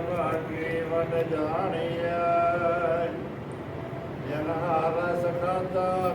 ਭਾਗੀ one ਜਾਣੀਐ ਜਨ ਰਸ ਖਾਦਾ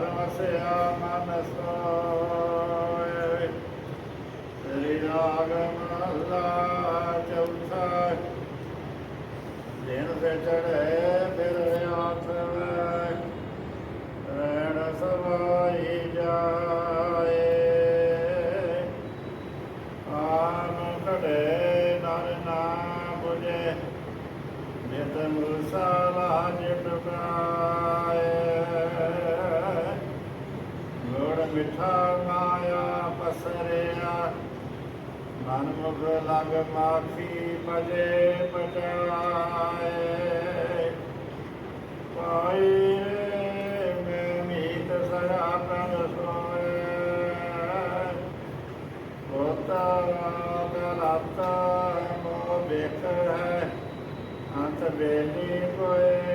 ਹਰ ਵਸਿਆ ਮਨ ਸੋਏ ਤੇਰੀ ਰਾਗ ਚੌਥਾ ਦਿਨ ਤੇ ਚੜ੍ਹੇ ਫਿਰ ਆਥ ਰਹਿਣ ਸਵਾਈ ਜਾਏ। ਆਮ ਕੜੇ ਨਰ ਨਾ ਬੁਝੇ। ਨਿਤ ਮੁਰਸਾਲਾ ਜਿਤ ਗਾਏ। ਮਿਠਾ ਮਾਇਆ ਪਸਰਿਆ ਮਨ ਮੁਖ ਲਗ ਮਾਖੀ ਪਜੇ ਪਜਾਏ ਪਾਈ ਮੈਂ ਮੀਤ ਸਰਾ ਤਨ ਸੋਏ ਹੋਤਾ ਗਲਾਤਾ ਮੋ ਬੇਖ ਹੈ ਅੰਤ ਬੇਲੀ ਕੋਏ